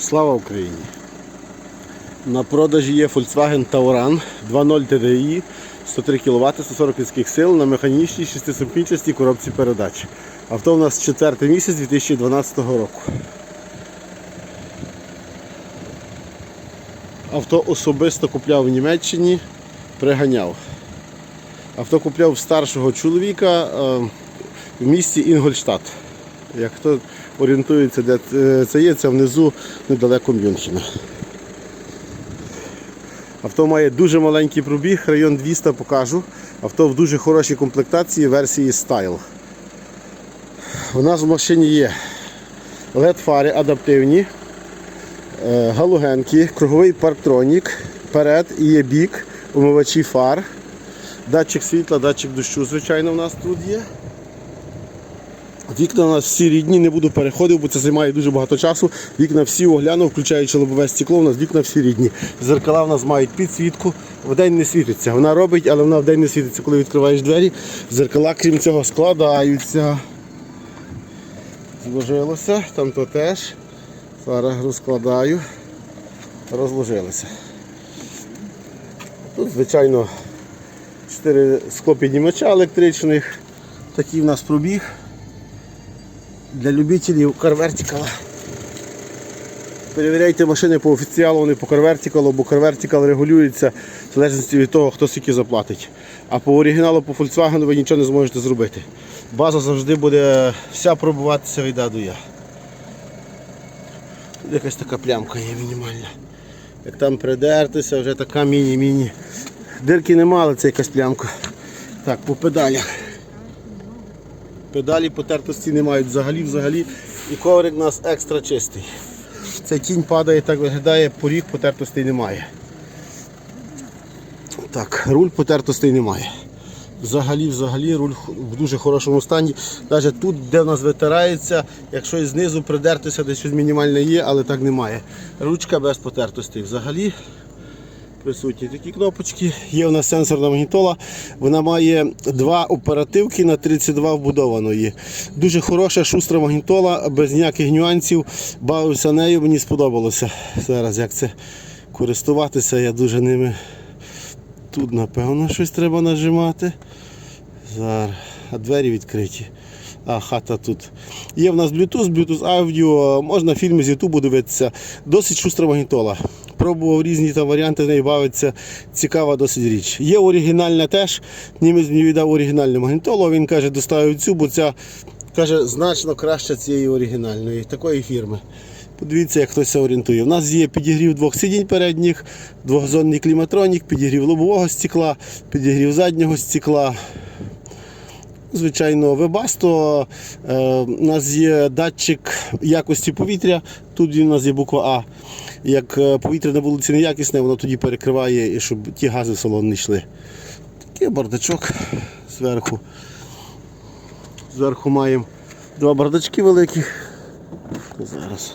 Слава Україні! На продажі є Volkswagen Tauran 2.0 TDI, 103 кВт, 140 кінських сил на механічній шестисумкінчастій коробці передач. Авто у нас четвертий місяць 2012 року. Авто особисто купляв в Німеччині, приганяв. Авто купляв старшого чоловіка е, в місті Інгольштадт. Як хто орієнтується, де це- це є, це внизу недалеко Мюнхена. Авто має дуже маленький пробіг, район 200 покажу. Авто в дуже хорошій комплектації версії Style. У нас в машині є LED-фари адаптивні, е, галогенки, круговий парктронік, перед і є бік, умивачі фар, датчик світла, датчик дощу, звичайно, у нас тут є. Вікна у нас всі рідні, не буду переходити, бо це займає дуже багато часу. Вікна всі оглянув, включаючи лобове стекло, у нас вікна всі рідні. Зеркала в нас мають підсвітку, вдень не світиться. Вона робить, але вона вдень не світиться, коли відкриваєш двері. Зеркала, крім цього, складаються. Зложилося, там то теж. Зараз розкладаю. Розложилося. Тут, звичайно, 4 склопіднімача електричних. Такий в нас пробіг для любителів карвертикала. Перевіряйте машини по офіціалу, вони по карвертикалу, бо карвертикал регулюється в залежності від того, хто скільки заплатить. А по оригіналу по Volkswagen ви нічого не зможете зробити. База завжди буде вся пробуватися від А до якась така плямка є мінімальна. Як там придертися, вже така міні-міні. Дирки нема, але це якась плямка. Так, по педалях. Педалі потертості не мають взагалі, взагалі. І коврик у нас екстра чистий. Ця тінь падає, так виглядає, поріг потертостей немає. Так, руль потертостей немає. Взагалі, взагалі, руль в дуже хорошому стані. Навіть тут, де в нас витирається, якщо і знизу придертися, десь щось мінімальне є, але так немає. Ручка без потертостей. Взагалі присутні такі кнопочки. Є у нас сенсорна магнітола. Вона має два оперативки на 32 вбудованої. Дуже хороша, шустра магнітола, без ніяких нюансів. Бавився нею, мені сподобалося. Зараз як це користуватися, я дуже ними. Тут, напевно, щось треба нажимати. Зараз. А двері відкриті. А хата тут. Є в нас Bluetooth, Bluetooth аудіо, можна фільми з Ютубу дивитися. Досить шустра магнітола. Пробував різні там варіанти, неї бавиться. Цікава досить річ. Є оригінальна теж. Німець мені віддав оригінальну магнітолу. Він каже, доставив цю, бо ця каже, значно краще цієї оригінальної, такої фірми. Подивіться, як хтось орієнтує. У нас є підігрів двох сидінь передніх, двохзонний кліматронік, підігрів лобового стекла, підігрів заднього стекла. Звичайно, вебасто. Е, у нас є датчик якості повітря. Тут у нас є буква А. Як е, повітря на вулиці неякісне, воно тоді перекриває, щоб ті гази в салон не йшли. Такий бардачок зверху. Зверху маємо два бардачки великих. Зараз.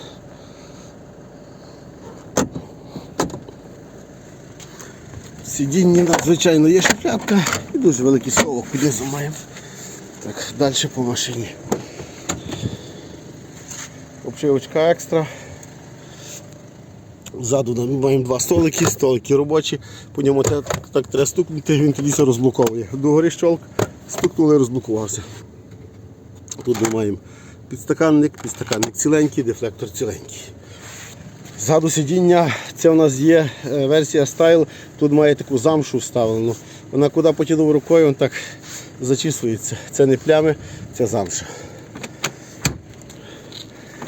Сидіння, у нас, звичайно, є шухлядка і дуже великий совок під маємо. Так, далі по машині. Обшивочка екстра. Ззаду маємо два столики, столики робочі, по ньому так, треба стукнути, він тоді все розблоковує. Догори щолк, стукнули, розблокувався. Тут ми маємо підстаканник, підстаканник ціленький, дефлектор ціленький. Ззаду сидіння, це у нас є е, версія Style, тут має таку замшу вставлену. Вона куди потягнув рукою, він так зачісується. Це не плями, це замша.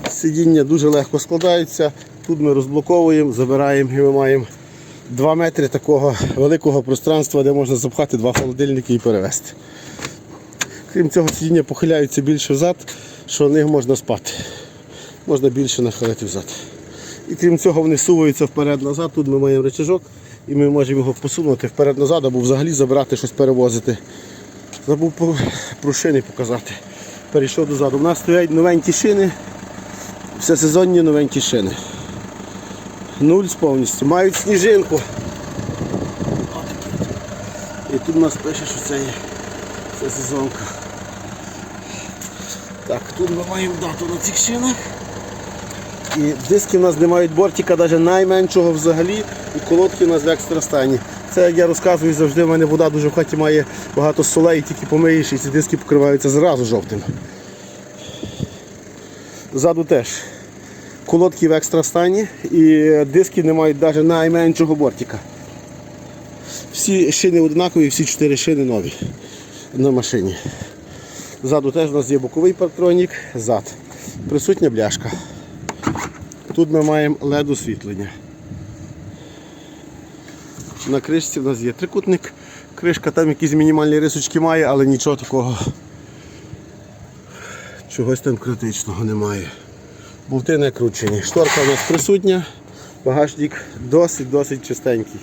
Сидіння дуже легко складаються. Тут ми розблоковуємо, забираємо і ми маємо 2 метри такого великого пространства, де можна запхати два холодильники і перевезти. Крім цього, сидіння похиляються більше взад, що в них можна спати. Можна більше нахилити взад. І крім цього, вони суваються вперед-назад. Тут ми маємо речажок і ми можемо його посунути вперед-назад або взагалі забрати щось перевозити. Забув про, шини показати. Перейшов дозаду. У нас стоять новенькі шини, все сезонні новенькі шини. Нуль повністю. Мають сніжинку. І тут у нас пише, що це є це сезонка. Так, тут ми маємо дату на цих шинах. І диски в нас не мають бортика, навіть найменшого взагалі, і колодки в нас в екстра стані. Це, як я розказую, завжди в мене вода дуже в хаті має багато солей, тільки помиєш, і ці диски покриваються зразу жовтим. Ззаду теж колодки в екстра стані і диски не мають навіть найменшого бортика. Всі шини однакові, всі чотири шини нові на машині. Ззаду теж у нас є боковий партронік, зад. Присутня бляшка. Тут ми маємо LED освітлення. На кришці в нас є трикутник. Кришка там якісь мінімальні рисочки має, але нічого такого чогось там критичного немає. Болти не кручені. Шторка у нас присутня, багажник досить-досить чистенький.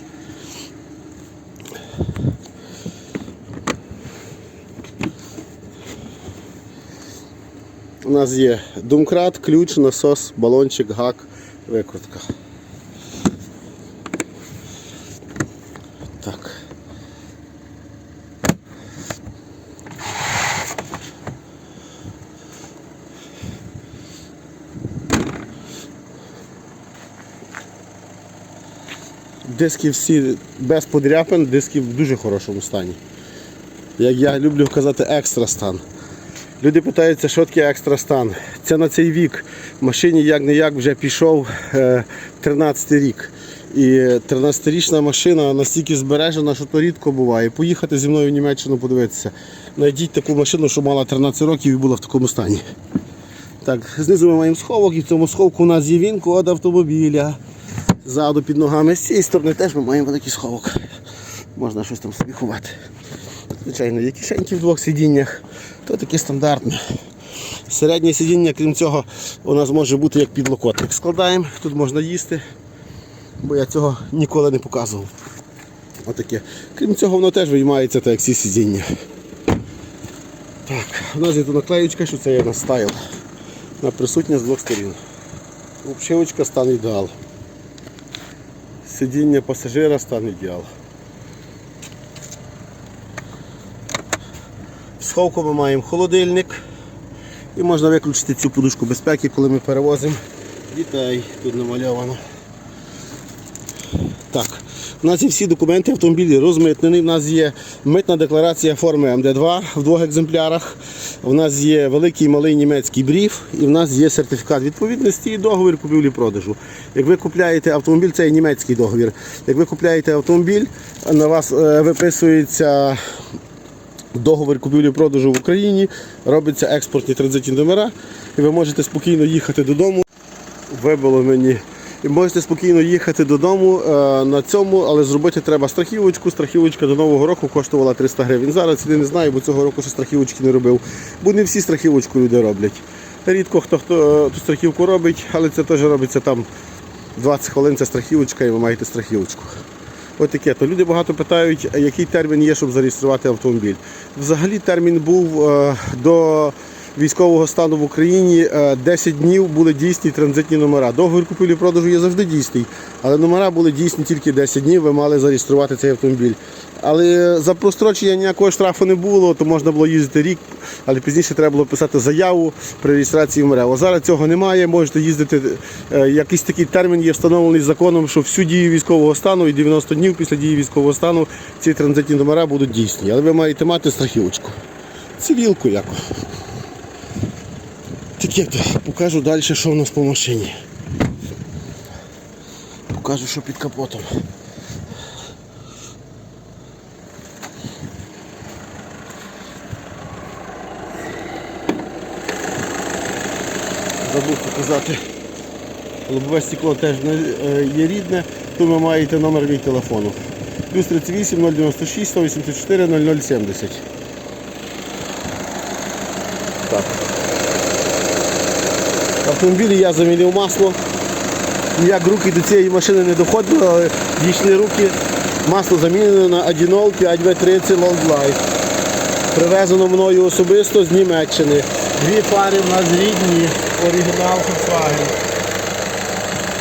У нас є думкрат, ключ, насос, балончик, гак, викрутка. Диски всі без подряпин, диски в дуже хорошому стані. Як я люблю казати, екстра стан. Люди питаються, що таке екстра стан. Це на цей вік. В машині як не як вже пішов е, 13 рік. І 13-річна машина настільки збережена, що то рідко буває. Поїхати зі мною в Німеччину подивитися. Найдіть таку машину, що мала 13 років і була в такому стані. Так, знизу ми маємо сховок, і в цьому сховку у нас є він код автомобіля. Ззаду під ногами. З цієї сторони теж ми маємо великий сховок. Можна щось там собі ховати. Звичайно, є кишеньки в двох сидіннях, то таке стандартне. Середнє сидіння, крім цього, у нас може бути як підлокотник. Складаємо, тут можна їсти, бо я цього ніколи не показував. Отаке. Крім цього, воно теж виймається, так як всі сидіння. Так, у нас є тут наклеючка, що це є на стайл. Вона присутня з двох сторін. Обшивочка стан ідеал. Сидіння пасажира стан ідеал. В сховку ми маємо холодильник і можна виключити цю подушку безпеки, коли ми перевозимо дітей. Тут намальовано. Так, у нас є всі документи автомобілі розмитнені. У нас є митна декларація форми МД2 в двох екземплярах. У нас є великий малий німецький бриф, і в нас є сертифікат відповідності і договір купівлі-продажу. Як ви купляєте автомобіль, це є німецький договір. Як ви купляєте автомобіль, на вас е, виписується договір купівлі-продажу в Україні, робиться експортні транзитні номера, і ви можете спокійно їхати додому. Вибило мені. Можете спокійно їхати додому е, на цьому, але зробити треба страхівочку. Страхівочка до Нового року коштувала 300 гривень. Зараз я не знаю, бо цього року ще страхівочки не робив. Бо не всі страхівочку люди роблять. Рідко хто хто е, ту страхівку робить, але це теж робиться там 20 хвилин, це страхівочка і ви маєте страхівочку. Ось таке. То люди багато питають, який термін є, щоб зареєструвати автомобіль. Взагалі термін був е, до військового стану в Україні е, 10 днів були дійсні транзитні номера. Договір купівлі-продажу є завжди дійсний, але номера були дійсні тільки 10 днів, ви мали зареєструвати цей автомобіль. Але за прострочення ніякого штрафу не було, то можна було їздити рік, але пізніше треба було писати заяву при реєстрації в МРЕО. Зараз цього немає, можете їздити. е, Якийсь такий термін є встановлений законом, що всю дію військового стану і 90 днів після дії військового стану ці транзитні номера будуть дійсні. Але ви маєте мати страхівочку. Цивілку яку. Таке то покажу далі, що в нас по машині. Покажу, що під капотом. Забув показати. Лобове стекло теж е, є рідне, ви маєте номер мій телефону. Плюс 38 096 184 0070. Так. Автомобілі я замінив масло. Ніяк руки до цієї машини не доходили, але дійшли руки. Масло замінено на Adinol 5W30 Long Life. Привезено мною особисто з Німеччини. Дві фари в нас рідні, оригінал Volkswagen.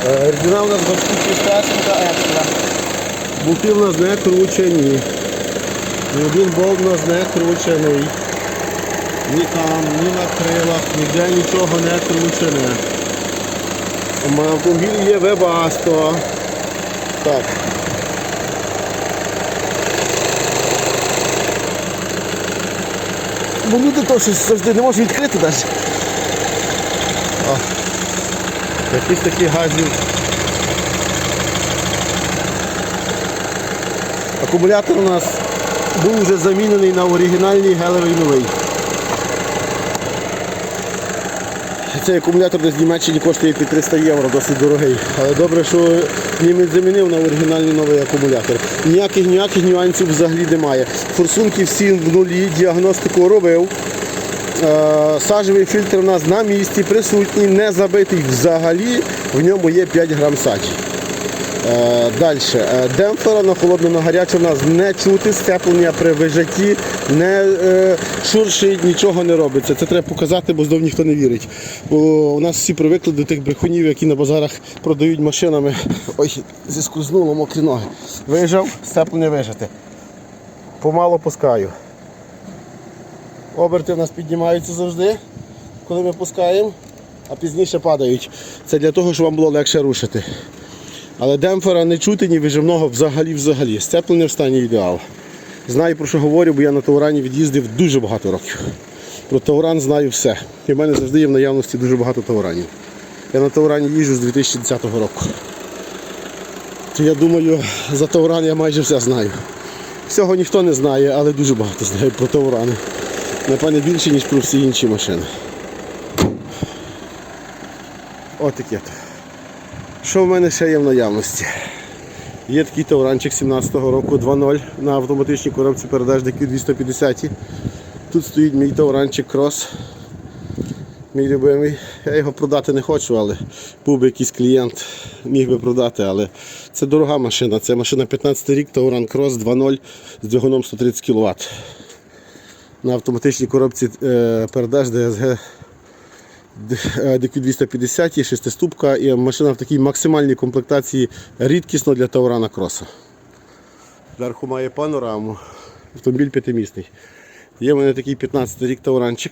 Е, Оригінал у нас бачки чистесні та екстра. Болти в нас не кручені. Ні один болт у нас не кручений. Ні там, ні на крилах, ніде нічого не кручене. В автомобілі є Webasto. Так. Бо люди то щось завжди не можуть відкрити навіть. О, якийсь такий газів. Акумулятор у нас був вже замінений на оригінальний гелевий новий. Цей акумулятор десь в Німеччині коштує під 300 євро, досить дорогий. Але добре, що німець замінив на оригінальний новий акумулятор. Ніяких ніяких нюансів взагалі немає. Форсунки всі в нулі, діагностику робив. Е, Сажевий фільтр у нас на місці, присутній, не забитий взагалі. В ньому є 5 грам саджі. Далі. Демпфера на холодно на гаряче у нас не чути, сцеплення при вижатті не е, шуршить, нічого не робиться. Це треба показати, бо знов ніхто не вірить. Бо у нас всі привикли до тих брехунів, які на базарах продають машинами. Ой, зіскузнуло мокрі ноги. Вижав, сцеплення вижати. Помало пускаю. Оберти в нас піднімаються завжди, коли ми пускаємо, а пізніше падають. Це для того, щоб вам було легше рушити. Але демпфера не чути ні вижимного взагалі взагалі. Сцеплення в стані ідеал. Знаю про що говорю, бо я на Таурані від'їздив дуже багато років. Про Тауран знаю все. І в мене завжди є в наявності дуже багато Тауранів. Я на Таурані їжджу з 2010 року. То я думаю, за Тауран я майже все знаю. Всього ніхто не знає, але дуже багато знаю про Таурани. Напевне більше, ніж про всі інші машини. Отаке. Що в мене ще є в наявності? Є такий тауранчик 17-го року 2.0 на автоматичній коробці передач DQ 250. Тут стоїть мій тауранчик крос. Мій любимий. Я його продати не хочу, але був би якийсь клієнт, міг би продати, але це дорога машина. Це машина 15 рік, Тауран Крос 2.0 з двигуном 130 кВт. На автоматичній коробці е, передач DSG DQ250 є шестиступка і машина в такій максимальній комплектації рідкісно для Таурана Кроса. Зверху має панораму. Автомобіль п'ятимісний. Є в мене такий 15 рік Тауранчик.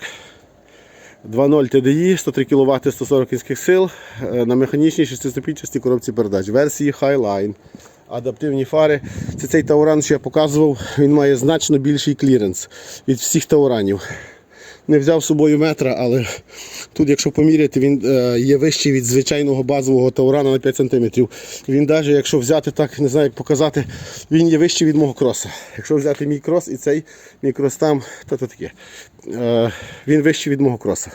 2.0 TDI, 103 кВт 140 кінських сил е, на механічній шестиступінчастій коробці передач. Версії Highline. Адаптивні фари. Це цей Тауран, що я показував, він має значно більший кліренс від всіх Тауранів. Не взяв з собою метра, але тут, якщо поміряти, він е, є вищий від звичайного базового таурана на 5 см. Він навіть, якщо взяти так, не знаю, як показати, він є вищий від мого кроса. Якщо взяти мій крос і цей мій крос там, то то таке. Е, він вищий від мого кроса.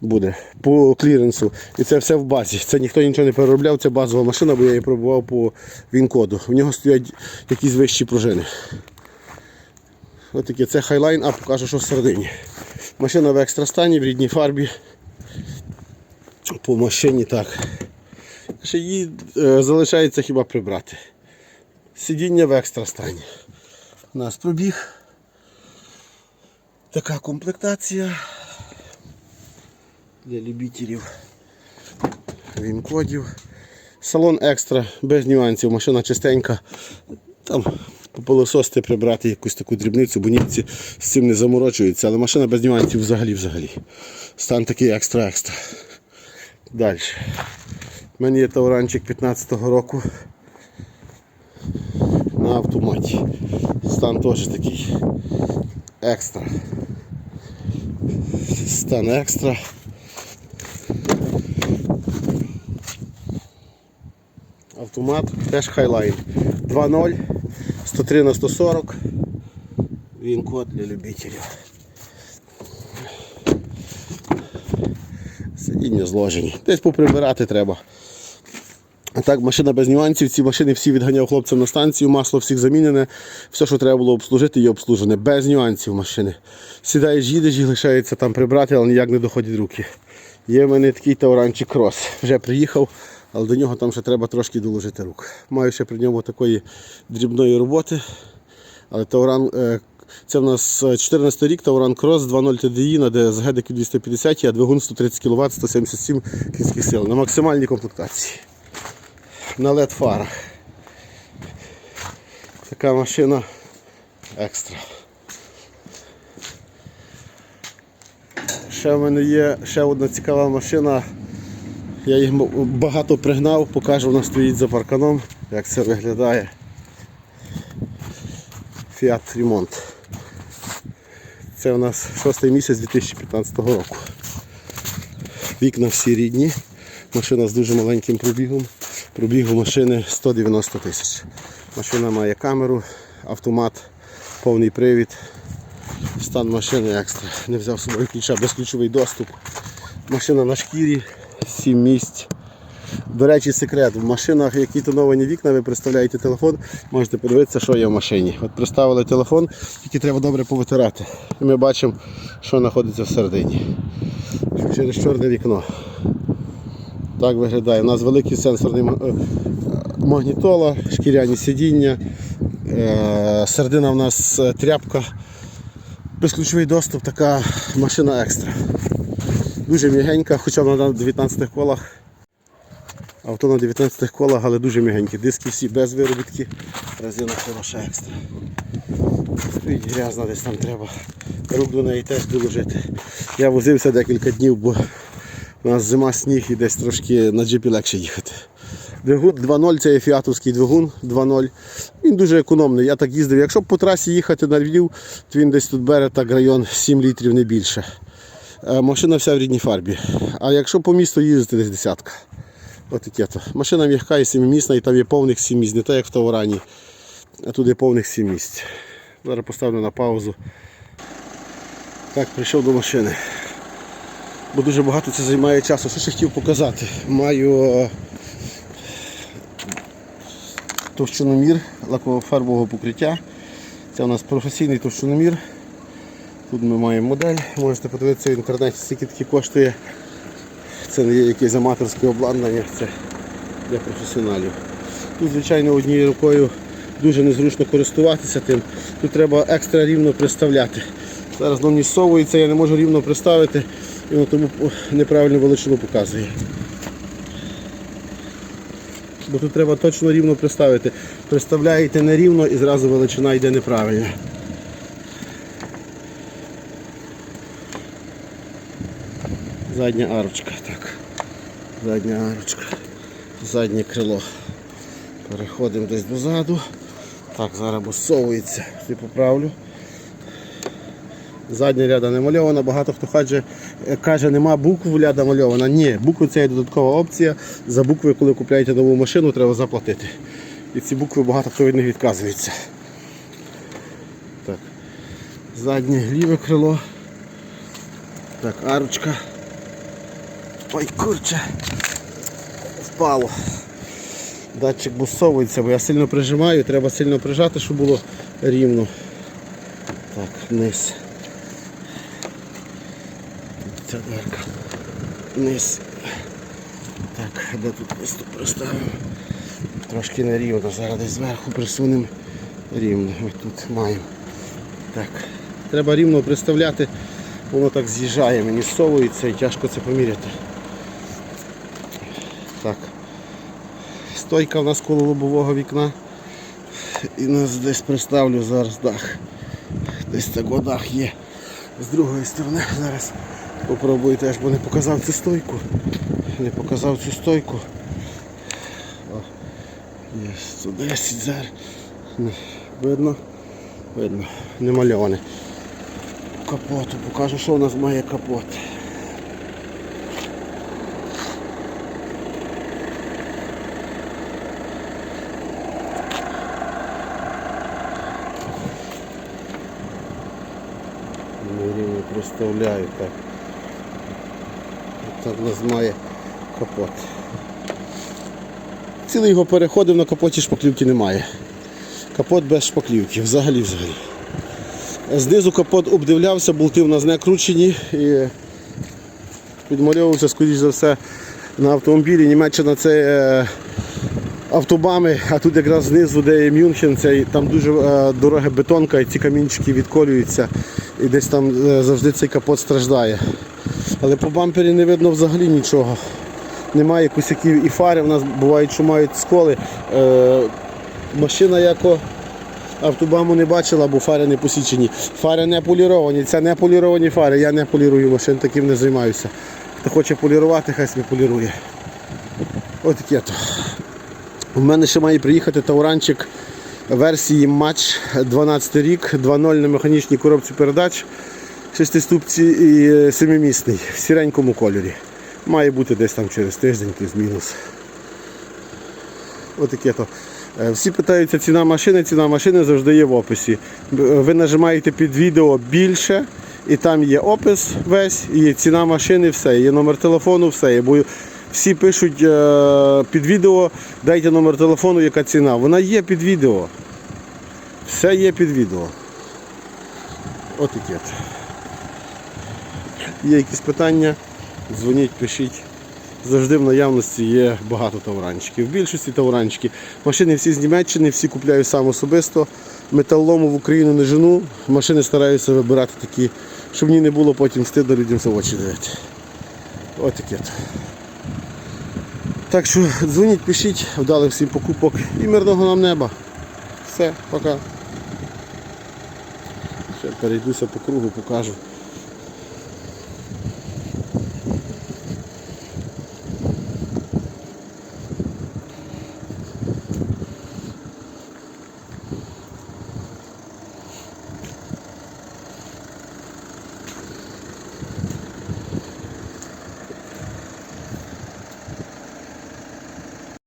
Буде по кліренсу. І це все в базі. Це ніхто нічого не переробляв, це базова машина, бо я її пробував по він-коду. В нього стоять якісь вищі пружини. Ось таке, це хайлайн, а покажу, що всередині. Машина в екстра стані, в рідній фарбі. По машині так. Ще її е, залишається хіба прибрати. Сидіння в екстра стані. У нас пробіг. Така комплектація для любителів він-кодів. Салон екстра, без нюансів, машина чистенька. Там попилосости прибрати якусь таку дрібницю, бо німці з цим не заморочуються, але машина без нюансів взагалі взагалі. Стан такий екстра-екстра. Далі. У мене є тауранчик 15-го року на автоматі. Стан теж такий екстра. Стан екстра. Автомат теж Highline 2.0, 103 на 140. Він код для любителів. Сидіння зложені. Десь поприбирати треба. А так, машина без нюансів, ці машини всі відганяв хлопцям на станцію, масло всіх замінене, все, що треба було обслужити, є обслужене. Без нюансів машини. Сідаєш, їдеш і лишається там прибрати, але ніяк не доходять руки. Є в мене такий тауранчик крос. Вже приїхав, але до нього там ще треба трошки доложити рук. Маю ще при ньому такої дрібної роботи. Але Тауран, е, це в нас 14 рік, Тауран Крос 2.0 TDI на DQ 250, а двигун 130 кВт, 177 кінських сил на максимальній комплектації. На LED фарах. Така машина екстра. Ще в мене є ще одна цікава машина Я їх багато пригнав, покажу, вона стоїть за парканом, як це виглядає. Fiat Ремонт. Це у нас шостий місяць 2015 року. Вікна всі рідні. Машина з дуже маленьким пробігом. Пробіг у машини 190 тисяч. Машина має камеру, автомат, повний привід. Стан машини екстра. Не взяв з собою ключа, безключовий доступ. Машина на шкірі, 7 місць. До речі, секрет. В машинах, які тоновані вікна, ви представляєте телефон, можете подивитися, що є в машині. От приставили телефон, тільки треба добре повитирати. І ми бачимо, що знаходиться всередині. Через чорне вікно. Так виглядає. У нас великий сенсорний е, магнітола, шкіряні сидіння. Е, Середина в нас е, тряпка. Безключовий доступ, така машина екстра. Дуже м'ягенька, хоча вона на 19 колах. Авто на 19 колах, але дуже м'ягенькі. Диски всі без виробітки. Резина хороша екстра. Стоїть грязна, десь там треба. Рук до неї теж доложити. Я возився декілька днів, бо у нас зима сніг і десь трошки на джипі легше їхати. Двигун 2.0 це є фіатовський двигун 2.0. Він дуже економний. Я так їздив. Якщо по трасі їхати на Львів, то він десь тут бере так район 7 літрів, не більше. Е, Машина вся в рідній фарбі. А якщо по місту їздити, десь десятка. Ось таке то. Машина м'яка і сімимісна, і там є повних 7 місць, не так як в Таврані. А тут є повних 7 місць. Зараз поставлю на паузу. Так, прийшов до машини. Бо дуже багато це займає часу. Що ще хотів показати? Маю е, товщиномір лаково-фарбового покриття. Це у нас професійний товщиномір. Тут ми маємо модель, можете подивитися в інтернеті, скільки таки коштує. Це не є якесь аматорське обладнання, це для професіоналів. Тут, звичайно, однією рукою дуже незручно користуватися тим. Тут треба екстра рівно приставляти. Зараз воно совується, я не можу рівно приставити, і воно тому неправильну величину показує. Бо тут треба точно рівно приставити. Приставляєте нерівно і зразу величина йде неправильно. Задня арочка, так. Задня арочка. Заднє крило. Переходимо десь дозаду. Так, зараз босовується. Ти поправлю. Задня ляда не мальована, багато хто каже, каже, нема букв ляда мальована. Ні, букви це є додаткова опція. За букви, коли купляєте нову машину, треба заплатити. І ці букви багато хто від них відказується. Так. Заднє ліве крило. Так, арочка. Ой, курче. Впало. Датчик бусовується, бо я сильно прижимаю, треба сильно прижати, щоб було рівно. Так, вниз. Ця дверка. Вниз. Так, де тут ось приставимо? Трошки нерівно. Зараз десь зверху присунемо рівно. Ось тут маємо. Так. Треба рівно приставляти, воно так з'їжджає, мені совується і тяжко це поміряти. Так. Стойка в нас коло лобового вікна. І нас десь приставлю зараз дах. Десь так дах є. З другої сторони зараз попробую теж, бо не показав цю стойку. Не показав цю стойку. О, є 110 зараз. Видно? Видно. Не мальоване. Капоту. Покажу, що у нас має капот. Не рівно так. Так у нас має капот. Цілий його переходив на капоті шпаклівки немає. Капот без шпаклівки, взагалі взагалі. Знизу капот обдивлявся, болти в нас не кручені і підмальовувався, скоріш за все, на автомобілі. Німеччина це е, автобами, а тут якраз знизу, де є Мюнхен, це, там дуже е, дорога бетонка і ці камінчики відколюються. І десь там е, завжди цей капот страждає. Але по бампері не видно взагалі нічого. Немає косяків і фари, в нас бувають, що мають сколи. Е, машина яко автобаму не бачила, бо фари не посічені. Фари не поліровані, це не поліровані фари, я не полірую машин, таким не займаюся. Хто хоче полірувати, хай собі полірує. Отаке то. У мене ще має приїхати тауранчик версії матч 12 рік, 2.0 на механічній коробці передач, шестиступці і е, семимісний в сіренькому кольорі. Має бути десь там через тиждень, плюс-мінус. Отаке то. Е, Всі питаються ціна машини, ціна машини завжди є в описі. Е, Ви нажимаєте під відео більше, і там є опис весь, і ціна машини, все, є номер телефону, все. є. Всі пишуть е, під відео, дайте номер телефону, яка ціна. Вона є під відео. Все є під відео. От. Є якісь питання, дзвоніть, пишіть. Завжди в наявності є багато тавранчиків. В більшості тавранчики. Машини всі з Німеччини, всі купляю сам особисто. Металолому в Україну не жену. Машини стараюся вибирати такі, щоб мені не було потім стидно людям в очі дивити. Ось таке. Так що дзвоніть, пишіть, вдалих всім покупок і мирного нам неба. Все, пока. Ще перейдуся по кругу, покажу.